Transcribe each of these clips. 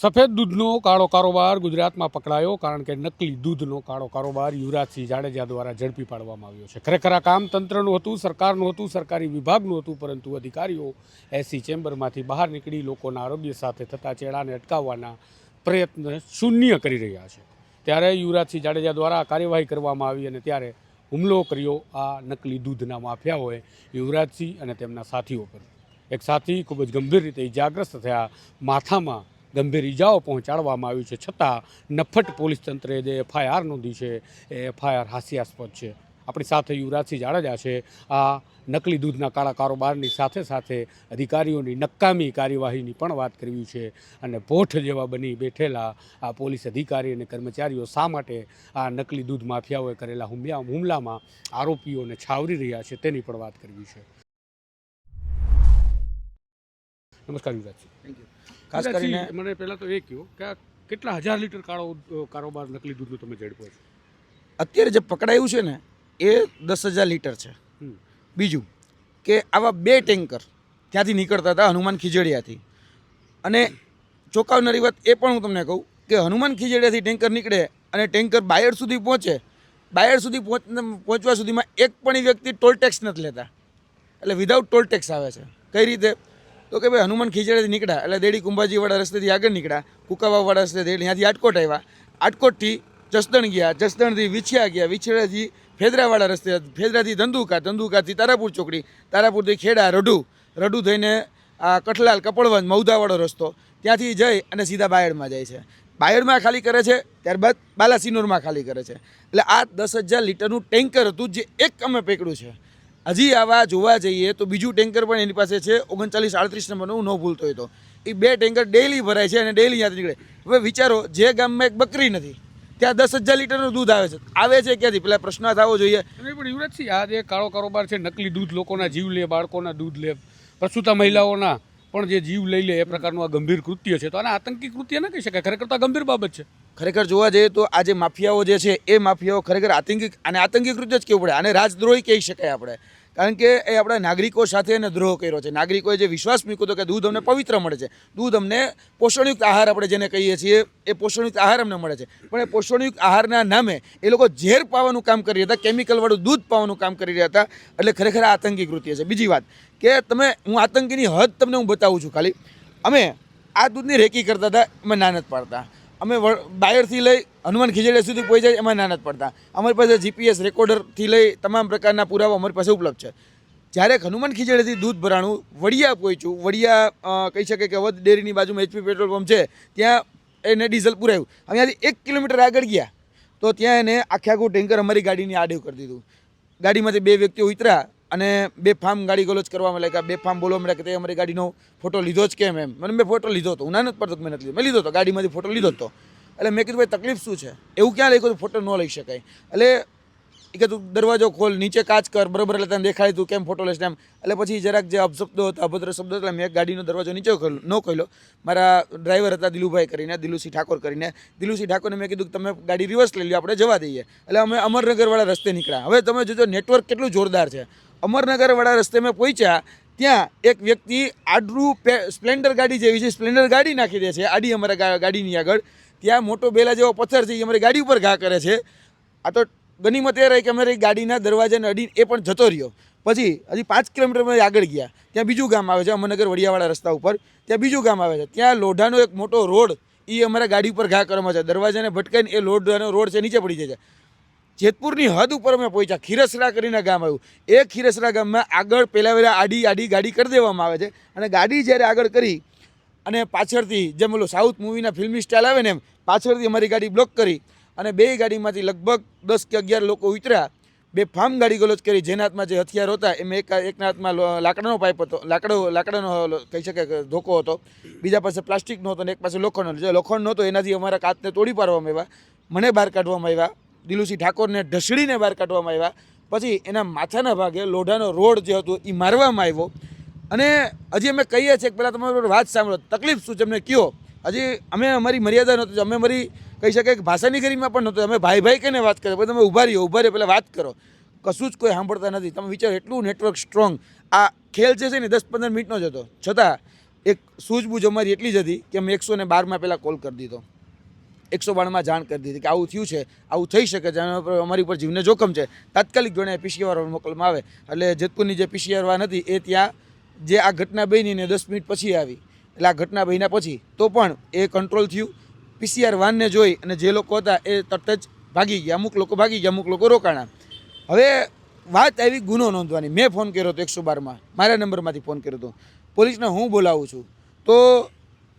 સફેદ દૂધનો કાળો કારોબાર ગુજરાતમાં પકડાયો કારણ કે નકલી દૂધનો કાળો કારોબાર યુવરાજસિંહ જાડેજા દ્વારા ઝડપી પાડવામાં આવ્યો છે. ખરેખર આ કામ તંત્રનું હતું, સરકારનું હતું, સરકારી વિભાગનું હતું, પરંતુ અધિકારીઓ એસી ચેમ્બરમાંથી બહાર નીકળી લોકોના આરોગ્ય સાથે થતા ચેડાને અટકાવવાના પ્રયત્ન શૂન્ય કરી રહ્યા છે. ત્યારે યુવરાજસિંહ જાડેજા દ્વારા કાર્યવાહી કરવામાં આવી અને ત્યારે હુમલો કર્યો આ નકલી દૂધના માફિયાઓએ યુવરાજસિંહ અને તેમના સાથીઓ પર. એક સાથી ખૂબ જ ગંભીર રીતે ઇજાગ્રસ્ત થયા, માથામાં ગંભીર ઇજાઓ પહોંચાડવામાં આવી છે, છતાં નફટ પોલીસ તંત્રે જે એફઆઈઆર નોંધી છે, એ એફઆઈઆર હાસ્યાસ્પદ છે. આપણી સાથે યુવરાજસિંહ જાડેજા છે. આ નકલી દૂધના કાળા કારોબારની સાથે સાથે અધિકારીઓની નકામી કાર્યવાહીની પણ વાત કરવી છે અને ભોઠ જેવા બની બેઠેલા આ પોલીસ અધિકારી અને કર્મચારીઓ શા માટે આ નકલી દૂધ માફિયાઓએ કરેલા હુમલા હુમલામાં આરોપીઓને છાવરી રહ્યા છે તેની પણ વાત કરવી છે. નમસ્કાર યુવરાજસિંહ. થેન્ક યુ ખાસ કરીને મને પહેલાં તો એ કહ્યું કે કેટલા હજાર લીટર કાળો કારોબાર નકલી દૂધનું તમે ઝડપો છો? અત્યારે જે પકડાયું છે ને એ દસ હજાર લીટર છે. બીજું કે આવા બે ટેન્કર ત્યાંથી નીકળતા હતા હનુમાન ખીજડીયાથી. અને ચોંકાવનારી વાત એ પણ હું તમને કહું કે હનુમાન ખીજડીયાથી ટેન્કર નીકળે અને ટેન્કર બાયડ સુધી પહોંચે બાયડ સુધી પહોંચ પહોંચવા સુધીમાં એક પણ વ્યક્તિ ટોલ ટેક્સ નથી લેતા. એટલે વિધાઉટ ટોલ ટેક્સ આવે છે. કઈ રીતે? તો કે ભાઈ હનુમાન ખીજડેથી નીકળ્યા, એટલે દેડી કુંભાજીવાળા રસ્તેથી આગળ નીકળ્યા, કુકાવાવાળા રસ્તે ત્યાંથી આટકોટ આવ્યા. આટકોટથી જસદણ ગયા, જસદણથી વિછિયા ગયા, વિછિયાથી ફેદરાવાળા રસ્તે, ફેદરાથી ધંધુકા, ધંધુકાથી તારાપુર ચોકડી, તારાપુરથી ખેડા, રઢુ રઢુ થઈને આ કઠલાલ, કપડવંજ મૌદાવાળો રસ્તો, ત્યાંથી જઈ અને સીધા બાયડમાં જાય છે. બાયડમાં ખાલી કરે છે, ત્યારબાદ બાલાસિનોરમાં ખાલી કરે છે. એટલે આ દસ હજાર લીટરનું ટેન્કર હતું, જે એક અમે પકડ્યું છે. હજી આવા જોવા જઈએ તો બીજું ટેન્કર પણ એની પાસે છે. ઓગણચાલીસ આડત્રીસ નંબરનું, હું ન ભૂલતો હોય તો. એ બે ટેન્કર ડેલી ભરાય છે અને ડેલી ત્યાંથી નીકળે. હવે વિચારો, જે ગામમાં એક બકરી નથી, ત્યાં દસ હજાર લીટરનું દૂધ આવે છે. આવે છે ક્યાંથી? પેલા પ્રશ્ન થવો જોઈએ. પણ યુવરાજસિંહ આ જે કાળો કારોબાર છે, નકલી દૂધ લોકોના જીવ લે, બાળકોના દૂધ લે, પ્રસૂતા મહિલાઓના પણ જે જીવ લઈ લે, એ પ્રકારનું આ ગંભીર કૃત્ય છે. તો આને આતંકી કૃત્ય ના કહી શકાય. ખરેખર તો આ ગંભીર બાબત છે. ખરેખર જોવા જઈએ તો આ જે માફિયાઓ જે છે, એ માફિયાઓ ખરેખર આતંકી અને આતંકી કૃત્ય જ કેવું પડે? આને રાજદ્રોહી કહી શકાય આપણે. કારણ કે એ આપણા નાગરિકો સાથે એને દ્રોહ કર્યો છે. નાગરિકોએ જે વિશ્વાસ મૂક્યો હતો કે દૂધ અમને પવિત્ર મળે છે. દૂધ અમને પોષણયુક્ત આહાર આપણે જેને કહીએ છીએ, એ પોષણયુક્ત આહાર અમને મળે છે. પણ એ પોષણયુક્ત આહારના નામે એ લોકો ઝેર પાવાનું કામ કરી રહ્યા હતા. કેમિકલવાળું દૂધ પાવાનું કામ કરી રહ્યા હતા. એટલે ખરેખર આતંકી કૃત્ય છે. બીજી વાત કે તમે, હું આતંકીની હદ તમને હું બતાવું છું ખાલી. અમે આ દૂધની રેકી કરતા હતા અમે નાનત પાડતા. અમે બાયરથી લઈ હનુમાન ખીજડીયા સુધી પહોંચી જાય એમાં નાના જ પડતા. અમારી પાસે જીપીએસ રેકોર્ડરથી લઈ તમામ પ્રકારના પુરાવા અમારી પાસે ઉપલબ્ધ છે. જ્યારે હનુમાન ખીજડીયાથી દૂધ ભરાણું વડિયા પહોંચ્યું, વડિયા કહી શકે કે વધ ડેરીની બાજુમાં એચપી પેટ્રોલ પંપ છે, ત્યાં એને ડીઝલ પુરાયું. અહીંયાથી એક કિલોમીટર આગળ ગયા, તો ત્યાં એને આખે આખું ટેન્કર અમારી ગાડીની આડે કરી દીધું. ગાડીમાંથી બે વ્યક્તિઓ ઉતર્યા અને બે ફાર્મ ગાડી ગલોચ કરવામાં કે બે ફાર્મ બોલવા મળ્યા કે તે અમારી ગાડીનો ફોટો લીધો જ કેમ એમ. મને મેં ફોટો લીધો હતો જ પડતો મેં નથી લીધો મેં લીધો હતો ગાડીમાંથી ફોટો લીધો હતો એટલે મેં કીધું, ભાઈ, તકલીફ શું છે? એવું ક્યાં લખ્યું ગયું ફોટો ન લઈ શકાય. એટલે એ કે તું દરવાજો ખોલ, નીચે કાચ કર, બરોબર? એટલે તને દેખાય તું કેમ ફોટો લેશ એમ. એટલે પછી જરાક જે અપશબ્દો હતા, અભદ્ર શબ્દો હતા મેં ગાડીનો દરવાજો નીચે ન ખોલ્યો. મારા ડ્રાઈવર હતા દિલુભાઈ કરીને, દિલુસિંહ ઠાકોર કરીને. દિલુસિંહ ઠાકોરને મેં કીધું કે, તમે ગાડી રિવર્સ લઈ લો આપણે જવા દઈએ. એટલે અમે અમરનગરવાળા રસ્તે નીકળ્યા. હવે તમે જોજો, નેટવર્ક કેટલું જોરદાર છે. અમરનગરવાળા રસ્તે મેં પહોંચ્યા, ત્યાં એક વ્યક્તિ આડરું સ્પ્લેન્ડર ગાડી જેવી છે, સ્પ્લેન્ડર ગાડી નાખી દે છે, આડી અમારા ગાડીની આગળ. ત્યાં મોટો બેલા જેવો પથ્થર છે, એ અમારી ગાડી ઉપર ઘા કરે છે. આ તો ગનીમત એ રહી કે અમારી ગાડીના દરવાજાને અડીને એ પણ જતો રહ્યો. પછી હજી પાંચ કિલોમીટર આગળ ગયા. ત્યાં બીજું ગામ આવે છે અમરનગર વડિયાવાળા રસ્તા ઉપર. ત્યાં બીજું ગામ આવે છે. ત્યાં લોઢાનો એક મોટો રોડ, એ અમારા ગાડી ઉપર ઘા કરવામાં છે. દરવાજાને ભટકાઈને એ લોઢાનો રોડ છે, નીચે પડી જાય છે. જેતપુરની હદ ઉપર અમે પહોંચ્યા. ખીરસરા કરીને ગામ આવ્યું. એ ખીરસરા ગામમાં આગળ પહેલા વહેલા આડી આડી ગાડી કરી દેવામાં આવે છે. અને ગાડી જ્યારે આગળ કરી અને પાછળથી જેમ ઓલો સાઉથ મૂવીના ફિલ્મી સ્ટાઇલ આવે ને એમ, પાછળથી અમારી ગાડી બ્લોક કરી અને બે ગાડીમાંથી લગભગ દસ કે અગિયાર લોકો ઉતર્યા. બે ફાર્મ ગાડી ગલોચ કરી. જેના હાથમાં જે હથિયાર હતા, એમાં એક એકના હાથમાં લાકડાનો પાઇપ હતો, લાકડો, લાકડાનો કહી શકાય કે ધોકો હતો. બીજા પાસે પ્લાસ્ટિકનો હતો અને એક પાસે લોખંડનો. જે લોખંડ નહોતો, એનાથી અમારા કાચને તોડી પાડવામાં આવ્યા. મને બહાર કાઢવામાં આવ્યા. દિલુસિંહ ઠાકોરને ઢસડીને બહાર કાઢવામાં આવ્યા. પછી એના માથાના ભાગે લોઢાનો રોડ જે હતો એ મારવામાં આવ્યો. અને હજી અમે કહીએ છીએ કે પહેલાં તમારો વાત સાંભળો. તકલીફ શું છે? અમને કયો. હજી અમે અમારી મર્યાદા નહોતી. અમે અમારી કહી શકાય કે ભાષાની ગરીમાં પણ નહોતું. અમે ભાઈ ભાઈ કહીને વાત કરીએ. પછી તમે ઊભા રહ્યો. ઊભા રહ્યો પહેલાં વાત કરો. કશું જ કોઈ સાંભળતા નથી. તમે વિચારો, એટલું નેટવર્ક સ્ટ્રોંગ આ ખેલ છે ને દસ પંદર મિનિટનો જ હતો. છતાં એક સૂઝબૂઝ અમારી એટલી જ હતી કે અમે એકસો ને બારમાં પહેલાં કોલ કરી દીધો. એકસો બાણમાં જાણ કરી દીધી કે આવું થયું છે, આવું થઈ શકે છે અમારી ઉપર જીવને જોખમ છે. તાત્કાલિક જોડે પીસીઆર મોકલવામાં આવે. એટલે જેતપુરની જે પીસીઆર વાન હતી, એ ત્યાં જે આ ઘટના બની ને દસ મિનિટ પછી આવી. એટલે આ ઘટના બન્યા પછી તો પણ એ કંટ્રોલ થયું. પીસીઆર વાનને જોઈ અને જે લોકો હતા એ તરત જ ભાગી ગયા. અમુક લોકો ભાગી ગયા, અમુક લોકો રોકાણા. હવે વાત આવી ગુનો નોંધવાની. મેં ફોન કર્યો હતો એકસો બારમાં. મારા નંબરમાંથી ફોન કર્યો હતો. પોલીસને હું બોલાવું છું. તો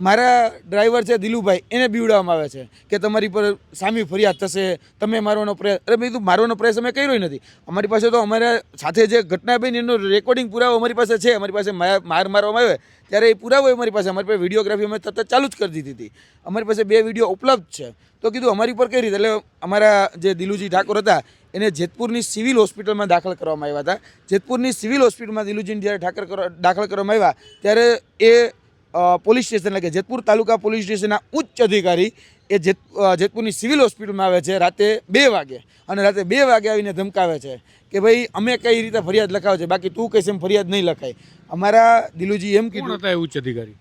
મારા ડ્રાઈવર છે દિલુભાઈ, એને બીવડાવવામાં આવે છે કે તમારી પર સામી ફરિયાદ થશે, તમે મારવાનો પ્રયાસ અરે કીધું મારવાનો પ્રયાસ અમે કર્યો નથી. અમારી પાસે તો અમારા સાથે જે ઘટના બની એનો રેકોર્ડિંગ પુરાવો અમારી પાસે છે, અમારી પાસે માર મારવામાં આવે ત્યારે એ પુરાવો અમારી પાસે અમારી પાસે વિડીયોગ્રાફી અમે તરત ચાલુ જ કરી દીધી હતી. અમારી પાસે બે વીડિયો ઉપલબ્ધ છે. તો કીધું અમારી પર કઈ રીતે? એટલે અમારા જે દિલુજી ઠાકોર હતા, એને જેતપુરની સિવિલ હોસ્પિટલમાં દાખલ કરવામાં આવ્યા હતા. જેતપુરની સિવિલ હોસ્પિટલમાં દિલુજીને જ્યારે ઠાકર દાખલ કરવામાં આવ્યા, ત્યારે એ પોલીસ સ્ટેશન એટલે કે જેતપુર તાલુકા પોલીસ સ્ટેશનના ઉચ્ચ અધિકારી એ જેત જેતપુરની સિવિલ હોસ્પિટલમાં આવે છે રાતે બે વાગે. અને રાતે બે વાગે આવીને ધમકાવે છે કે ભાઈ અમે કઈ રીતે ફરિયાદ લખાવે છે? બાકી તું કહીશ એમ ફરિયાદ નહીં લખાય. અમારા દિલુજી એમ કીધું. હતા એ ઉચ્ચ અધિકારી?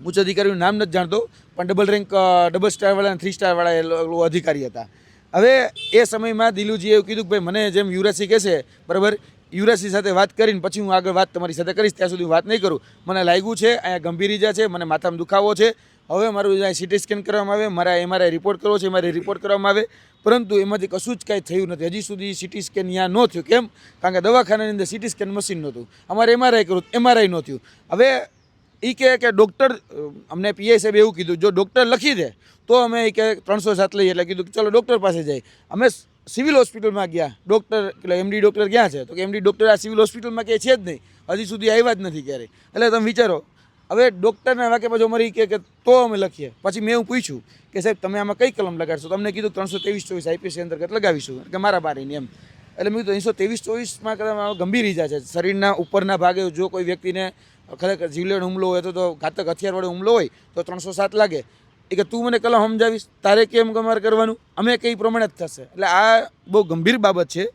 ઉચ્ચ અધિકારીનું નામ નથી જાણતો પણ ડબલ રેન્ક ડબલ સ્ટારવાળા અને થ્રી સ્ટારવાળા એ અધિકારી હતા. હવે એ સમયમાં દિલુજીએ એવું કીધું કે ભાઈ મને જેમ યુવરાજસિંહ કહેશે બરાબર યુવરાજસિંહ સાથે વાત કરીને પછી હું આગળ વાત તમારી સાથે કરીશ, ત્યાં સુધી વાત નહીં કરું. મને લાગ્યું છે, અહીંયા ગંભીર ઇજા છે, મને માથામાં દુખાવો છે. હવે મારું અહીંયા સીટી સ્કેન કરવામાં આવે, મારા એમઆરઆઈ રિપોર્ટ કરવો છે મારે રિપોર્ટ કરવામાં આવે. પરંતુ એમાંથી કશું જ કાંઈ થયું નથી. હજી સુધી સીટી સ્કેન ત્યાં ન થયું. કેમ? કારણ કે દવાખાનાની અંદર સીટી સ્કેન મશીન નહોતું. અમારે એમઆરઆઈ કરવું એમઆરઆઈ ન થયું. હવે એ કહે કે ડૉક્ટર અમને પીઆઈ સાહેબ એવું કીધું, જો ડૉક્ટર લખી દે, તો અમે એ કે ત્રણસો સાત લઈએ. એટલે કીધું કે ચલો ડૉક્ટર પાસે જાય. અમે સિવિલ હોસ્પિટલમાં ગયા. ડૉક્ટર, એટલે એમડી ડૉક્ટર ક્યાં છે? તો કે એમડી ડૉક્ટર આ સિવિલ હોસ્પિટલમાં કે છે જ નહીં. હજી સુધી આવ્યા જ નથી ક્યારે એટલે તમે વિચારો, હવે ડૉક્ટરના વાક્ય પછી અમારી કહે કે તો અમે લખીએ. પછી મેં એવું પૂછ્યું કે સાહેબ, તમે આમાં કઈ કલમ લગાડશો? તમને કીધું ત્રણસો ત્રેવીસ ચોવીસ આઈપીસી અંતર્ગત લગાવીશું. કે મારા બારીની એમ. એટલે મેં કીધું, ત્રણસો ત્રેવીસ ચોવીસમાં કદાચ ગંભીર ઈજા છે. શરીરના ઉપરના ભાગે જો કોઈ વ્યક્તિને ખરેખર જીવલેણ હુમલો હોય તો ઘાતક હથિયાર વડે હુમલો હોય, તો ત્રણસો સાત લાગે. એ કે તું મને કલમ સમજાવીશ, તારે કેમ કમાર કરવાનું? અમે કઈ પ્રમાણે જ થશે. એટલે આ બહુ ગંભીર બાબત છે.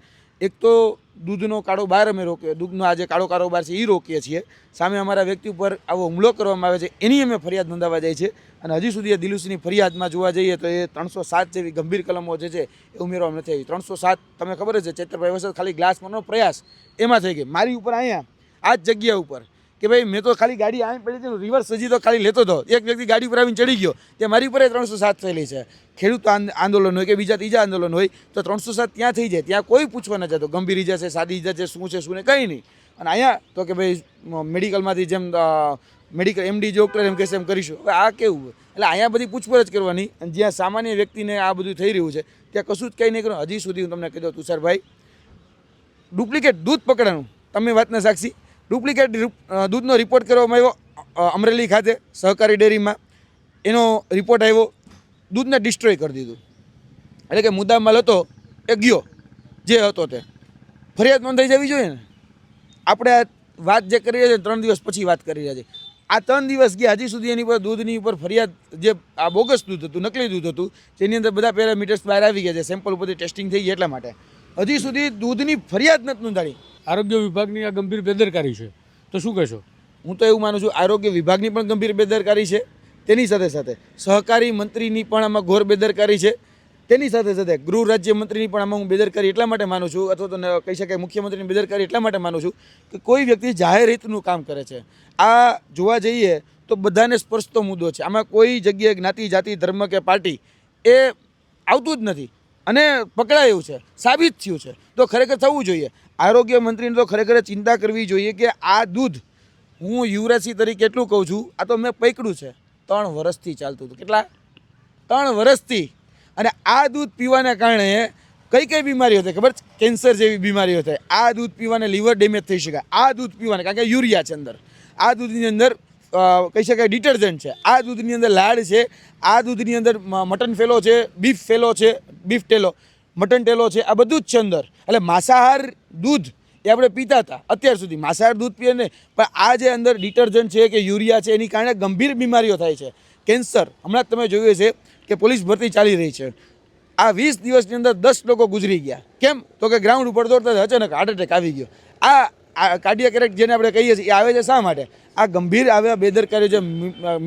એક તો દૂધનો કારોબાર અમે રોક્યો દૂધનો આ જે કાળો કારોબાર છે એ રોકીએ છીએ. સામે અમારા વ્યક્તિ ઉપર આવો હુમલો કરવામાં આવે છે, એની અમે ફરિયાદ નોંધાવા જાય છે. અને હજી સુધી એ દિલુસીની ફરિયાદમાં જોવા જઈએ તો એ ત્રણસો સાત જેવી ગંભીર કલમો જે છે, એ ઉમેરવામાં નથી આવી. ત્રણસો સાત તમે ખબર છે, ચેતરભાઈ વસત ખાલી ગ્લાસ પરનો પ્રયાસ, એમાં થઈ ગઈ. મારી ઉપર અહીંયા, આ જ જગ્યા ઉપર કે ભાઈ, મેં તો ખાલી ગાડી આવી પડી હતી રિવર્સ હજી તો ખાલી લેતો હતો. એક વ્યક્તિ ગાડી ઉપર આવીને ચડી ગયો તે મારી ઉપર ત્રણસો સાત થયેલી છે. ખેડૂત આંદ- આંદોલન હોય કે બીજા ત્રીજા આંદોલન હોય, તો ત્રણસો સાત ત્યાં થઈ જાય, ત્યાં કોઈ પૂછવા ન જતો ગંભીર ઈજા છે, સાદી ઈજા છે, શું છે, શું ને કંઈ નહીં. અને અહીંયા તો કે ભાઈ મેડિકલમાંથી જેમ મેડિકલ એમડી ડૉક્ટર એમ કહેશે એમ કરીશું. હવે આ કેવું એટલે અહીંયા બધી પૂછપરછ કરવાની, અને જ્યાં સામાન્ય વ્યક્તિને આ બધું થઈ રહ્યું છે, ત્યાં કશું જ કંઈ નહીં કરવાનું. હજી સુધી હું તમને કહી દઉં, તુષારભાઈ, ડુપ્લિકેટ દૂધ પકડાનું તમે વાતના સાક્ષી. ડુપ્લિકેટ દૂધનો રિપોર્ટ કરવામાં આવ્યો અમરેલી ખાતે, સહકારી ડેરીમાં. એનો રિપોર્ટ આવ્યો, દૂધને ડિસ્ટ્રોય કરી દીધું. એટલે કે મુદ્દામાલ હતો, એ ગયો, જે હતો તે. ફરિયાદ નોંધાઈ જવી જોઈએ ને? આપણે આ વાત જે કરી રહ્યા છીએ, ત્રણ દિવસ પછી વાત કરી રહ્યા છીએ. આ ત્રણ દિવસ ગયા, હજી સુધી એની પર દૂધની ઉપર ફરિયાદ, જે આ બોગસ દૂધ હતું, નકલી દૂધ હતું, જેની અંદર બધા પેરામીટર્સ બહાર આવી ગયા છે સેમ્પલ ઉપરથી ટેસ્ટિંગ થઈ ગઈ એટલા માટે. હજી સુધી દૂધની ફરિયાદ નથી નોંધાણી આરોગ્ય વિભાગની આ ગંભીર બેદરકારી છે. તો શું કહેશો? હું તો એવું માનું છું, આરોગ્ય વિભાગની પણ ગંભીર બેદરકારી છે. તેની સાથે સાથે સહકારી મંત્રીની પણ આમાં ઘોર બેદરકારી છે. તેની સાથે સાથે ગૃહ રાજ્ય મંત્રીની પણ આમાં હું બેદરકારી એટલા માટે માનું છું, અથવા તો કહી શકાય મુખ્યમંત્રીની બેદરકારી એટલા માટે માનું છું કે કોઈ વ્યક્તિ જાહેર હિતનું કામ કરે છે. આ જોવા જઈએ તો બધાને સ્પર્શતો મુદ્દો છે. આમાં કોઈ જગ્યાએ જ્ઞાતિ, જાતિ, ધર્મ કે પાર્ટી એ આવતું જ નથી. અને પકડાયું છે, સાબિત થયું છે. તો ખરેખર થવું જોઈએ. આરોગ્ય મંત્રીને તો ખરેખર ચિંતા કરવી જોઈએ કે આ દૂધ હું યુવરાજસિંહ તરીકે એટલું કહું છું, આ તો મેં પકડ્યું છે. ત્રણ વર્ષથી ચાલતું હતું. કેટલા? ત્રણ વર્ષથી અને આ દૂધ પીવાના કારણે કઈ કઈ બીમારીઓ થાય? ખબર? કેન્સર જેવી બીમારીઓ થાય. આ દૂધ પીવાને લીવર ડેમેજ થઈ શકે આ દૂધ પીવાને, કારણ કે યુરિયા છે અંદર. આ દૂધની અંદર કહી શકાય ડિટર્જન્ટ છે. આ દૂધની અંદર લાડ છે. આ દૂધની અંદર મટન ફેલો છે, બીફ ફેલો છે, બીફ ટેલો. મટન ટેલો છે, આ બધું જ છે અંદર. એટલે માંસાહાર દૂધ એ આપણે પીતા હતા, અત્યાર સુધી. માંસાહાર દૂધ પીએ ને, પણ આ જે અંદર ડિટર્જન્ટ છે કે યુરિયા છે, એની કારણે ગંભીર બીમારીઓ થાય છે. કેન્સર, હમણાં જ તમે જોયું છે કે પોલીસ ભરતી ચાલી રહી છે. આ વીસ દિવસની અંદર દસ લોકો ગુજરી ગયા. કેમ? તો કે ગ્રાઉન્ડ ઉપર દોડતા અચાનક હાર્ટ એટેક આવી ગયો. આ કાર્ડિયા કેરેક્ટ જેને આપણે કહીએ છીએ, એ આવે છે શા માટે? આ ગંભીર આવ્યા બેદરકારી જે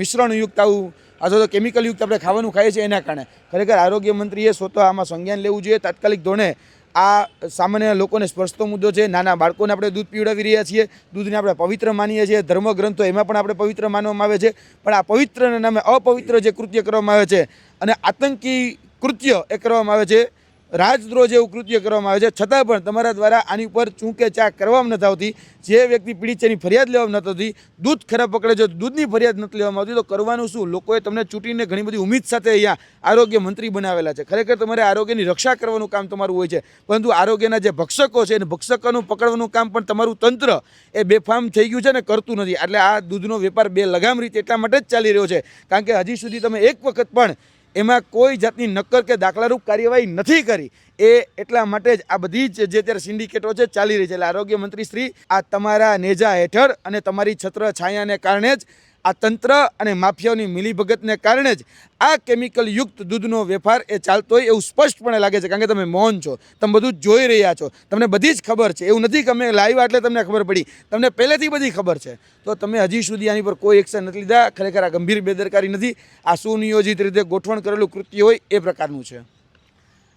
મિશ્રણયુક્ત આવું અથવા તો કેમિકલયુક્ત આપણે ખાવાનું ખાઈએ છીએ એના કારણે. ખરેખર આરોગ્ય મંત્રીએ સ્વતઃ આમાં સંજ્ઞાન લેવું જોઈએ. તાત્કાલિક ધોરણે આ સામાન્ય લોકોને સ્પર્શતો મુદ્દો છે. નાના બાળકોને આપણે દૂધ પીવડાવી રહ્યા છીએ. દૂધને આપણે પવિત્ર માનીએ છીએ. ધર્મગ્રંથો એમાં પણ આપણે પવિત્ર માનવામાં આવે છે. પણ આ પવિત્રના નામે અપવિત્ર જે કૃત્ય કરવામાં આવે છે અને આતંકી કૃત્ય એ કરવામાં આવે છે. રાજદ્રોહ જેવું કૃત્ય કરવામાં આવે છે. છતાં પણ તમારા દ્વારા આની ઉપર ચૂંકે ચા કરવામાં નથી આવતી. જે વ્યક્તિ પીડિત છે એની ફરિયાદ લેવામાં નથી આવતી. દૂધ ખરાબ પકડે છે દૂધની ફરિયાદ નથી લેવામાં આવતી. તો કરવાનું શું? લોકોએ તમને ચૂંટીને ઘણી બધી ઉમેદ સાથે અહીંયા આરોગ્ય મંત્રી બનાવેલા છે. ખરેખર તમારે આરોગ્યની રક્ષા કરવાનું કામ તમારું હોય છે. પરંતુ આરોગ્યના જે ભક્ષકો છે, એને ભક્ષકોનું પકડવાનું કામ પણ તમારું તંત્ર એ બેફામ થઈ ગયું છે ને કરતું નથી. એટલે આ દૂધનો વેપાર બે લગામ રીતે એટલા માટે જ ચાલી રહ્યો છે. કારણ કે હજી સુધી તમે એક વખત પણ એમાં કોઈ જાતની નક્કર કે દાખલારૂપ કાર્યવાહી નથી કરી. એ એટલા માટે જ આ બધી જ જે અત્યારે સિન્ડિકેટો છે ચાલી રહી છે. એટલે આરોગ્ય મંત્રી શ્રી, આ તમારા નેજા હેઠળ અને તમારી છત્ર છાયાને કારણે જ આ તંત્ર અને માફિયાઓની મિલીભગતને કારણે જ આ કેમિકલ યુક્ત દૂધનો વેપાર એ ચાલતો હોય એવું સ્પષ્ટપણે લાગે છે. કારણ કે તમે મૌન છો, તમે બધું જોઈ રહ્યા છો. તમને બધી જ ખબર છે. એવું નથી કે અમે લાઈવ એટલે તમને ખબર પડી. તમને પહેલેથી બધી ખબર છે. તો તમે હજી સુધી આની પર કોઈ એક્શન નથી લીધા. ખરેખર આ ગંભીર બેદરકારી નથી. આ સુનિયોજિત રીતે ગોઠવણ કરેલું કૃત્ય હોય એ પ્રકારનું છે.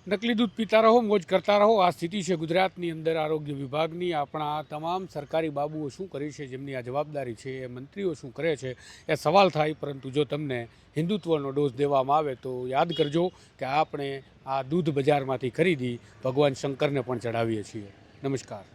નકલી દૂધ પીતા રહો, મોજ કરતા રહો. આ સ્થિતિ છે ગુજરાતની અંદર આરોગ્ય વિભાગની. આપણા તમામ સરકારી બાબુઓ શું કરે છે, જેમની આ જવાબદારી છે, એ મંત્રીઓ શું કરે છે, એ સવાલ થાય. પરંતુ જો તમને હિન્દુત્વનો ડોઝ દેવામાં આવે તો યાદ કરજો કે આપણે આ દૂધ બજારમાંથી ખરીદી ભગવાન શંકરને પણ ચડાવીએ છીએ. નમસ્કાર.